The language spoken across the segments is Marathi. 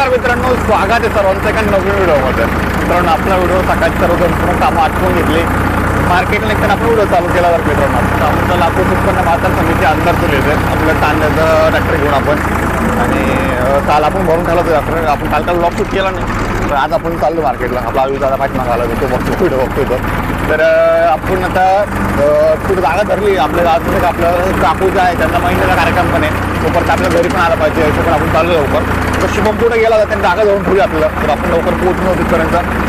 नमस्कार मित्रांनो स्वागत आहे सर्वांचं एका नवीन व्हिडिओमध्ये. मित्रांनो आपला व्हिडिओ सकाळी सर्व पूर्ण कामं आठवून घेतली. मार्केटला एकदा आपण व्हिडिओ चालू केला तर मित्रांनो? आपण आमचं लाकूड उत्पन्न बाजार समिती अंतर सुरू आपलं कांद्याचं ट्रॅक्टर घेऊन आपण. आणि काल आपण भरून ठेवलं होतं ट्रॅक्टर आपण काल काल ब्लॉक शूट केला नाही. तर आज आपण चाललो मार्केटला आपला आयुष दादा पाठीमागा आला तो बघतो व्हिडिओ बघतो तो. तर आपण आता कुठं जागा धरली. आपल्या गावात आपलं काकू आहे त्यांना महिन्याचा कार्यक्रम पण आहे. तोपर्यंत आपल्या घरी पण आला पाहिजे याचं पण आपण चाललो लवकर. तर शुभम कुठे गेला होता? त्यांनी जागा जाऊन ठेवली आपल्याला. तर आपण लवकर पोहोचलो तिथपर्यंत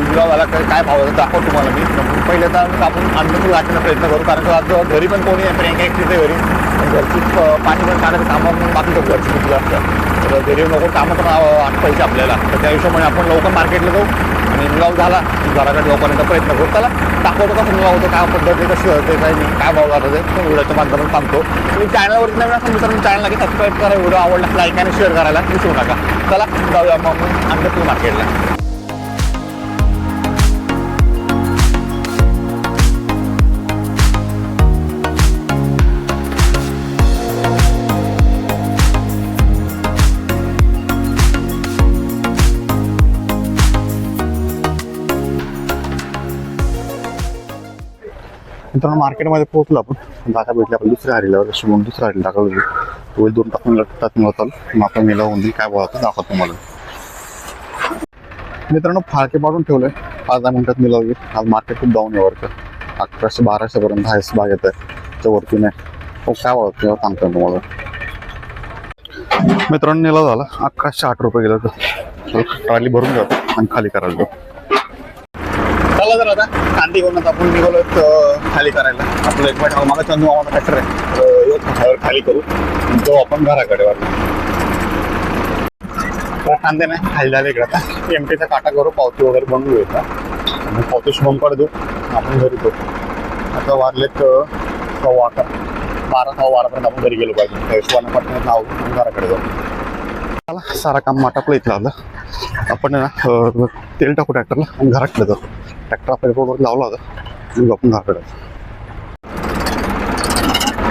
लिलाव झाला काय काय भाव होता दाखवतो तुम्हाला मी. पहिले तर आपण अंधपूर गाठण्याचा प्रयत्न करू कारण का आज घरी पण कोणी आहे प्रियंका एकटीच आहे घरी. घरची पाणी पण काढायचं कामं बाकी घरची किती असतं. तर घरी नको कामं पण आटपायची आपल्याला. तर त्या हिशोबाने आपण लवकर मार्केटला जाऊ आणि निलाव झाला की घराकडे जाऊपर्यंत प्रयत्न करू. त्याला दाखवतो कसं निलाव होतो काय पद्धती कशी होते काय नाही काय भाव जातं ते तो व्हिडिओच्या माध्यमातून सांगतो. मी चॅनलवरती नवीन असं मित्रांनो चॅनलला की सबस्क्राईब करा व्हिडिओ आवडला लाईक आणि शेअर करायला विसरू नका. चला जाऊया मग अंधपूर मार्केटला मित्रांनो मार्केटमध्ये पोहोचलो आपण. जागा भेटले आपण दुसऱ्या हरीला शुभम दुसऱ्या हरीला टाकवली होईल दोन टाकून टाकून मला चालू. मग आपण मेला होऊन काय बोलावं दाखवतो तुम्हाला. मित्रांनो फाळके पाडून ठेवलंय. पाच दहा मिनिटात मिळवली आज मार्केट खूप डाऊन आहे वरचं अकराशे बाराशे पर्यंत हायस भाग येत आहे वरती नाही. हो काय बोलतो तेव्हा सांगतो तुम्हाला. मित्रांनो निलाव झाला. अकराशे आठ रुपये गेलं तर ट्रॉली भरून जातो आणि खाली करायला जाऊ. चला जर आता. कांदी घेऊन आता आपण निघालो खाली करायला. आपलं एक मिनिट मागे चंदू मामाचा ट्रॅक्टर आहे. तर खाली- करू. तो जाऊ आपण घराकडे वाटतो कांदे नाही खाली झाले इकडे आता. एमटीचा काटा करू पावती वगैरे बनवू येतं आणि पावती शुभम कर देऊ. आपण घरी करू आता वारलेत सव्वा अकरा. बारा सव्वा बारापर्यंत आपण घरी गेलो पाहिजे. त्या नाव घराकडे जाऊ. मला सारा काम माटापलं इथलं आलं आपण ना तेल टाकू ट्रॅक्टरला आणि घराकडे जाऊ. ट्रॅक्टर आपल्या रोडवर लावला होता आपण घराकडे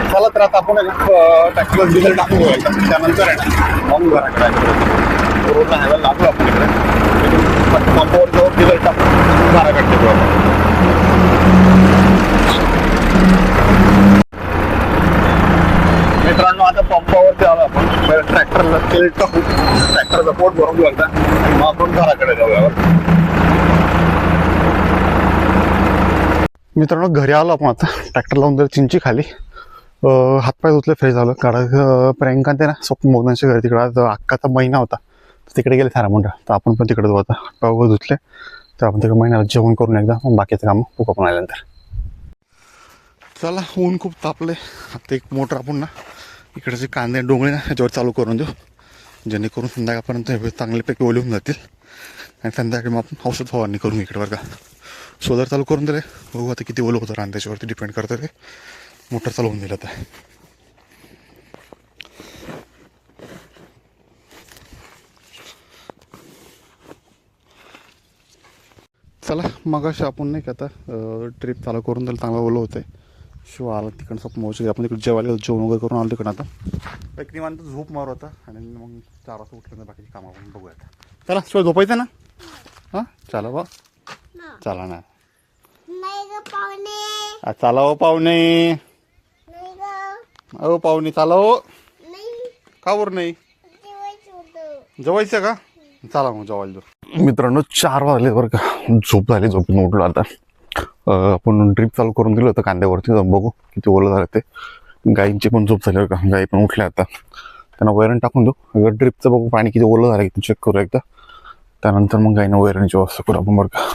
चला तर आता आपण आहे डिझेल टाकू त्यानंतर आहे ना मग घराकडे जायचं. रोडला ह्याला लागलो आपण इकडे पंपावर जाऊन डिझेल टाकू घराकडे मित्रांनो आता पंपावरती आलो आपण ट्रॅक्टरला तेल टाकू ट्रॅक्टरचा पोट भरून घालता आणि मग आपण घराकडे जाऊया मित्रांनो घरी आलो आपण आता. ट्रॅक्टर लावून जर चिंची खाली. हातपाय धुतले फ्रेश झालं. कारण प्रियंका ते ना स्वप्न मोदनाच्या घरी. तिकडं आज अक्काचा महिना होता. तर तिकडे गेले थारा मंडळ. तर आपण पण तिकडे जाऊ आता. हातपाय वगैरे धुतले. तर आपण तिकडे महिन्याला जेवण करून एकदा. मग बाकीचं काम पुका पण आल्यानंतर. चला ऊन खूप तापले आता एक मोटर आपण ना इकडचे कांदे डोंगळे ना ह्याच्यावर चालू करून देऊ. जेणेकरून संध्याकाळपर्यंत हे चांगल्यापैकी ओले होऊन जातील. आणि संध्याकाळी मग आपण औषध फवारणी करून इकडे बरं का. सोलर चालू करून दिले बघू आता किती ओलं होतं. रान त्याच्यावरती डिपेंड करतं ते. मोटर चालू होऊन दिलं आता. चला मग अशी आपण नाही का आता ट्रिप चालू करून दिलं. चांगलं ओलं होतं. शिव आला तिकडं स्वप्न मोशी आपण तिकडे जेवायला गेलो, जेवण वगैरे करून आलो तिकडं आता. एक निवांत झोप मारू होता आणि मग चार वाजता उठल्यानंतर बाकीची कामं आपण बघूया चला शिवाय झोपायचं ना? हां? चला बा. चला ना. आ, चला हो पाहुणे. नाही ग. अहो पाहुणे चला हो. नाही. का बरं नाही? जेवायचं का? चला मग जेवायला जाऊ. मित्रांनो चार वाजले बरं का. झोप झाली झोपून उठलो आता. अं, आपण ड्रीप चालू करून दिलं होतं कांद्यावरती. जाऊन बघू किती ओलं झालं ते. गायींची पण झोप झाली बरं का. गायी पण उठल्या आता. त्यांना वैरण टाकून देऊ. अगर ड्रीपचं बघू पाणी किती ओलं झालं किती चेक करू एकदा. त्यानंतर मग गायीनं वैरणची व्यवस्था करू आपण बरं का.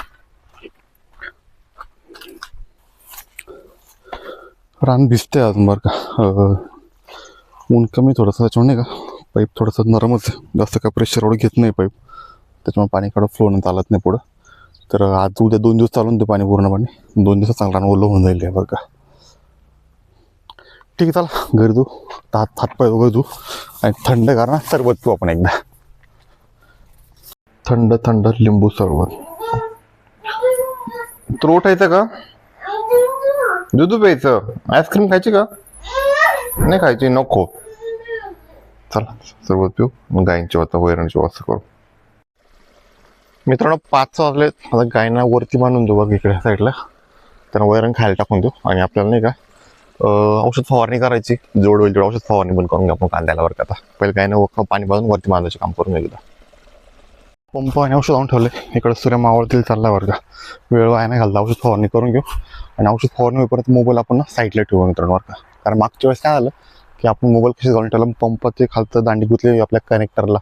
रान भिजते अजून बरं का. ऊन कमी थोडंसं त्याच्यामुळे नाही का पाईप थोडंसं नरमच आहे. जास्त काय प्रेशर एवढं घेत नाही पाईप. त्याच्यामुळे पाणी काढत फ्लो चालत नाही पुढं. तर आज उद्या दोन दिवस चालून ते पाणी पूर्णपणे. दोन दिवसात चांगला रान ओलं होऊन जाईल बरं का. ठीक आहे चला. घरी धू हात हातपाय वगैरे धू आणि थंड करा सरबत पिऊ आपण एकदा. थंड थंड लिंबू सरबत. तुला उठायचं का? दूध प्यायचं. आईस्क्रीम खायची का? नाही खायची नको. चला सरबत पिऊ. मग गायींची वाचा वैरणची वाच करू. मित्रांनो पाच वाजले. आता गायींना वरती बांधून देऊ बघ इकडे साईडला. त्यांना वैरण खायला टाकून देऊ. आणि आपल्याला नाही का औषध फवारणी करायची. जोड होईल तेवढं औषध फवारणी पण करून घ्या आपण कांद्याला वर आता. पहिले गायना पाणी बांधून वरती बांधायचे काम करून एकदा. पंप आणि औषध आणून ठेवले. इकडे सूर्य मावळतील चालला बरं का. वेळ वाया नाही घालता. औषध फवारणी करून घेऊ. आणि औषध फवारणी होईपर्यंत मोबाईल आपण साईडला ठेवू मित्रांनो बरं का. कारण मागच्या वेळेस काय झालं की आपण मोबाईल कशी घालून ठेवला पंपाचे खालचं दांडी गुतली आपल्या कनेक्टरला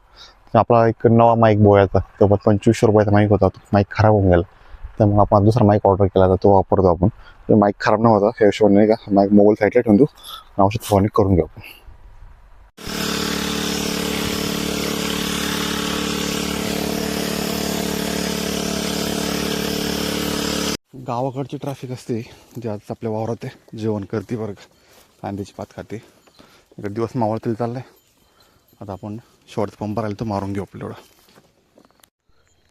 आपला एक नवा माईक बोयाचा तो पण पंचवीसशे रुपयाचा माईक होता. तो माईक खराब होऊन गेला. त्यामुळे आपण दुसरा माईक ऑर्डर केला तर तो वापरतो आपण. माईक खराब न होता हे हिशोबाने नाही का माईक मोबाईल साईडला ठेवून देऊ औषध फवारणी करून घेऊ आपण. गावाकडची ट्रॅफिक असते जे आज आपल्या वावरात आहे. जेवण करते बरं का. कांद्याची पात खाते. इकडे दिवस मावळतील आहे आता आपण शेवटचा पंप राहिला तो मारून घेऊ आपल्याला.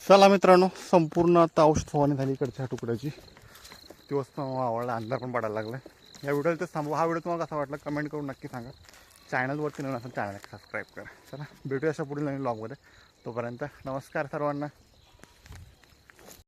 चला मित्रांनो संपूर्ण आता औषध फवारणी झाली इकडच्या तुकड्याची. दिवस आवडला मावळला अंधार पण पडायला लागला या व्हिडिओला तर थांबू हा व्हिडिओ तुम्हाला कसा वाटला कमेंट करून नक्की सांगा. चॅनलवरती नवीन असेल चॅनल सबस्क्राईब करा. चला भेटूया अशा पुढील नवीन ब्लॉगमध्ये तोपर्यंत नमस्कार सर्वांना.